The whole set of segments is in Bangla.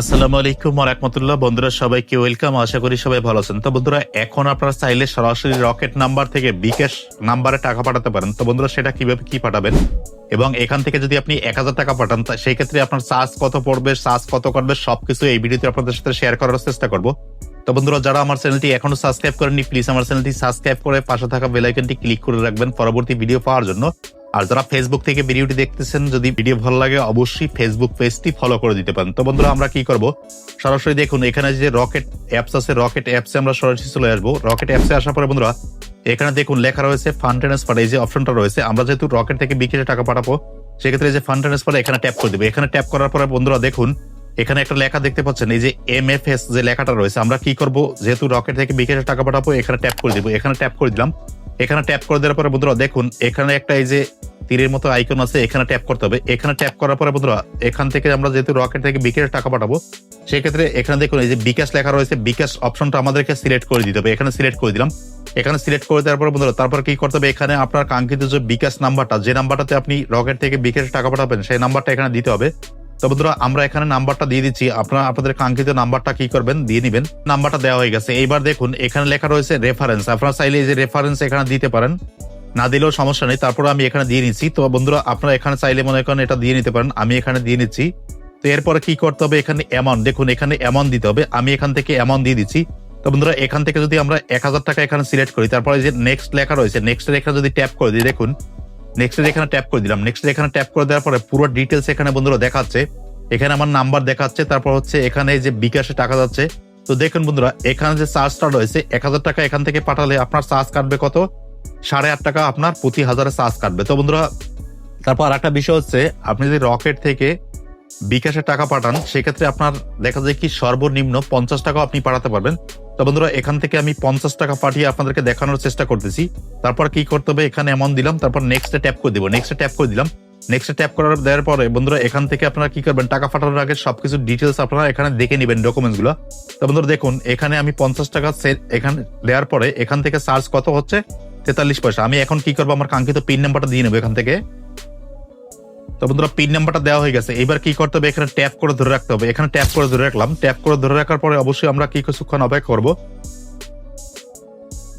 আসসালামু আলাইকুম রহমতুল্লাহ। বন্ধুরা, সবাইকে ওয়েলকাম। আশা করি সবাই ভালো আছেন। তো বন্ধুরা, এখন আপনারা চাইলে সরাসরি রকেট নাম্বার থেকে বিকাশ নাম্বারে টাকা পাঠাতে পারেন। তো বন্ধুরা, সেটা কীভাবে কি পাঠাবেন? এবং এখান থেকে যদি আপনি এক হাজার টাকা পাঠান সেই ক্ষেত্রে আপনার চার্জ কত পড়বে, চার্জ কত করবে, সবকিছু এই ভিডিওতে আপনাদের সাথে শেয়ার করার চেষ্টা করব। তো বন্ধুরা, যারা আমার চ্যানেলটি এখনও সাবস্ক্রাইব করেননি প্লিজ আমার চ্যানেলটি সাবস্ক্রাইব করে পাশে থাকা বেল আইকনটি ক্লিক করে রাখবেন পরবর্তী ভিডিও পাওয়ার জন্য। আর যারা ফেসবুক থেকে ভিডিওটি দেখতেছেন, যদি ভিডিও ভালো লাগে, অবশ্যই ফেসবুক পেজটি ফলো করে দিতে পারেন। তো বন্ধুরা, আমরা কি করব? সরাসরি দেখুন, এখানে যে রকেট অ্যাপস আছে রকেট অ্যাপসে আমরা সরাসরি চলে আসব। রকেট অ্যাপসে আসার পরে বন্ধুরা, এখানে দেখুন লেখা রয়েছে ফান্ড ট্রান্সফার এই যে অপশনটা রয়েছে, আমরা যেহেতু রকেট থেকে বিকেটে টাকা পাঠাবো, সেক্ষেত্রে যে ফান্ড ট্রান্সফার এখানে ট্যাপ করে দেবে। এখানে ট্যাপ করার পরে বন্ধুরা, দেখুন, এখানে একটা লেখা দেখতে পাচ্ছেন, এই যে এম এফ এস যে লেখাটা রয়েছে, আমরা কি করব? যেহেতু রকেট থেকে বিকেটে টাকা পাঠাবো, এখানে ট্যাপ করে দিব। এখানে ট্যাপ করে দিলাম। এখানে ট্যাপ করে দেওয়ার পরে বন্ধুরা, দেখুন, এখানে একটা এই যে তীরের মতো আইকন আছে, এখানে ট্যাপ করতে হবে। এখানে ট্যাপ করার পরে বন্ধুরা, এখান থেকে আমরা যেহেতু রকেট থেকে বিকাশের টাকা পাঠাবো, সেক্ষেত্রে এখানে দেখুন, এই যে বিকাশ লেখা রয়েছে, বিকাশ অপশনটা আমাদেরকে সিলেক্ট করে দিতে হবে। এখানে সিলেক্ট করে দিলাম। এখানে সিলেক্ট করে দেওয়ার পরে বন্ধুরা, তারপর কি করতে হবে? এখানে আপনার কাঙ্ক্ষিত যে বিকাশ নাম্বারটা, যে নাম্বারটাতে আপনি রকেট থেকে বিকাশের টাকা পাঠাবেন, সেই নাম্বারটা এখানে দিতে হবে। তো বন্ধুরা, আমরা এখানে নাম্বারটা দিয়ে দিচ্ছি। আপনারা, আপনাদের কাঙ্ক্ষিত নাম্বারটা কি করবেন? দিয়ে নিবেন। নাম্বারটা দেওয়া হয়ে গেছে। এইবার দেখুন, এখানে লেখা রয়েছে রেফারেন্স আপনারা চাইলে এই যে রেফারেন্স এখানে দিতে পারেন। না দিলেও সমস্যা নেই তারপর আমি এখানে দিয়ে নিচ্ছি। তো বন্ধুরা, আপনারা এখানে চাইলে মনে করেন এটা দিয়ে নিতে পারেন, আমি এখানে দিয়ে নিচ্ছি। তো এরপরে কি করতে হবে, এখানে অ্যামাউন্ট দেখুন, এখানে অ্যামাউন্ট দিতে হবে, আমি এখান থেকে অ্যামাউন্ট দিয়ে দিচ্ছি। তো বন্ধুরা, এখান থেকে যদি আমরা এক হাজার টাকা এখানে সিলেক্ট করি, তারপরে যে নেক্সট লেখা রয়েছে নেক্সট এখানে যদি ট্যাপ করে দিই, দেখুন নেক্সট এখানে ট্যাপ করে দিলাম। নেক্সট এখানে ট্যাপ করে দেওয়ার পরে পুরো ডিটেলস এখানে বন্ধুরা দেখাচ্ছে। এখানে আমার নাম্বার দেখাচ্ছে, তারপর হচ্ছে এখানে যে বিকাশে টাকা যাচ্ছে। তো দেখুন বন্ধুরা, এখানে যে চার্জটা রয়েছে, এক হাজার টাকা এখান থেকে পাঠালে আপনার চার্জ কাটবে কত? সাড়ে আট টাকা আপনার প্রতি হাজারে চার্জ কাটবে। তো বন্ধুরা, তারপর একটা বিষয় হচ্ছে, আপনি যদি রকেট থেকে বিকাশে টাকা পাঠান, সেক্ষেত্রে আপনার দেখা যায় কি সর্বনিম্ন পঞ্চাশ টাকা আপনি পাঠাতে পারবেন। তো বন্ধুরা, এখান থেকে আমি পঞ্চাশ টাকা পাঠিয়ে আপনাদেরকে দেখানোর চেষ্টা করতেছি। তারপর কি করতে হবে? এখানে এমন দিলাম, তারপর নেক্সটে ট্যাপ করে দিব। নেক্সটে ট্যাপ করে দিলাম। নেক্সটে ট্যাপ করার দেওয়ার পরে, বন্ধুরা, এখান থেকে আপনারা কি করবেন? টাকা পাঠানোর আগে সবকিছু ডিটেলস আপনারা এখানে দেখে নেবেন ডকুমেন্টসগুলো তো বন্ধুরা, দেখুন, এখানে আমি পঞ্চাশ টাকা এখানে দেওয়ার পরে এখান থেকে চার্জ কত হচ্ছে? তেতাল্লিশ পয়সা। আমি এখন কি করব? আমার কাঙ্ক্ষিত পিন নাম্বারটা দিয়ে নেব এখান থেকে। তো বন্ধুরা পিন নাম্বারটা দেওয়া হয়ে গেছে। এবার কি করতে হবে? এখানে ট্যাপ করে ধরে রাখতে হবে। এখানে ট্যাপ করে ধরে রাখলাম। ট্যাপ করে ধরে রাখার পরে অবশ্যই আমরা কি কিছুক্ষণ অপেক্ষা করব?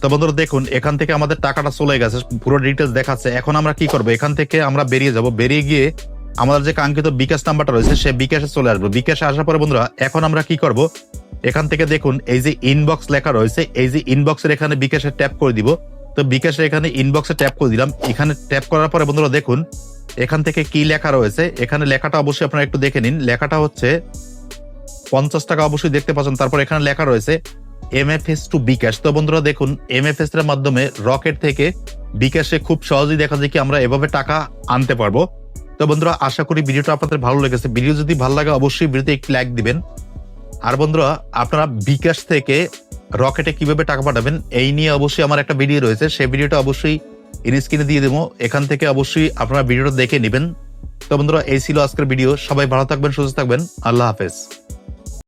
তো বন্ধুরা, দেখুন, এখান থেকে আমাদের টাকাটা চলে গেছে। পুরো ডিটেলস দেখাচ্ছে। এখন আমরা কি করব? এখান থেকে আমরা বেরিয়ে যাব। বেরিয়ে গিয়ে আমাদের যে কাঙ্ক্ষিত বিকাশ নাম্বারটা রয়েছে, সে বিকাশে চলে আসব। বিকাশে আসার পরে বন্ধুরা, এখন আমরা কি করব? এখান থেকে দেখুন, এই যে ইনবক্স লেখা রয়েছে, এই যে ইনবক্সের এখানে বিকাশে ট্যাপ করে দিব। তো বিকাশে এখানে ইনবক্সে ট্যাপ করে দিলাম। এখানে ট্যাপ করার পরে বন্ধুরা দেখুন, এখান থেকে কি লেখা রয়েছে? এখানে লেখাটা অবশ্যই আপনারা একটু দেখে নিন। লেখাটা হচ্ছে পঞ্চাশ টাকা অবশ্যই দেখতে পাচ্ছেন। তারপর এখানে লেখা রয়েছে এমএফএস টু বিকাশ তো বন্ধুরা দেখুন এমএফএস এর মাধ্যমে রকেট থেকে বিকাশে খুব সহজেই দেখা যায় কি আমরা এভাবে টাকা আনতে পারব। তো বন্ধুরা, আশা করি ভিডিওটা আপনাদের ভালো লেগেছে। ভিডিও যদি ভালো লাগে, অবশ্যই ভিডিওতে একটি লাইক দিবেন। আর বন্ধুরা, আপনারা বিকাশ থেকে রকেটে কীভাবে টাকা পাঠাবেন, এই নিয়ে অবশ্যই আমার একটা ভিডিও রয়েছে। সেই ভিডিওটা অবশ্যই স্ক্রিনে দিয়ে দেবো। এখান থেকে অবশ্যই আপনারা ভিডিওটা দেখে নেবেন। তো বন্ধুরা, এই ছিল আজকের ভিডিও। সবাই ভালো থাকবেন, সুস্থ থাকবেন। আল্লাহ হাফেজ।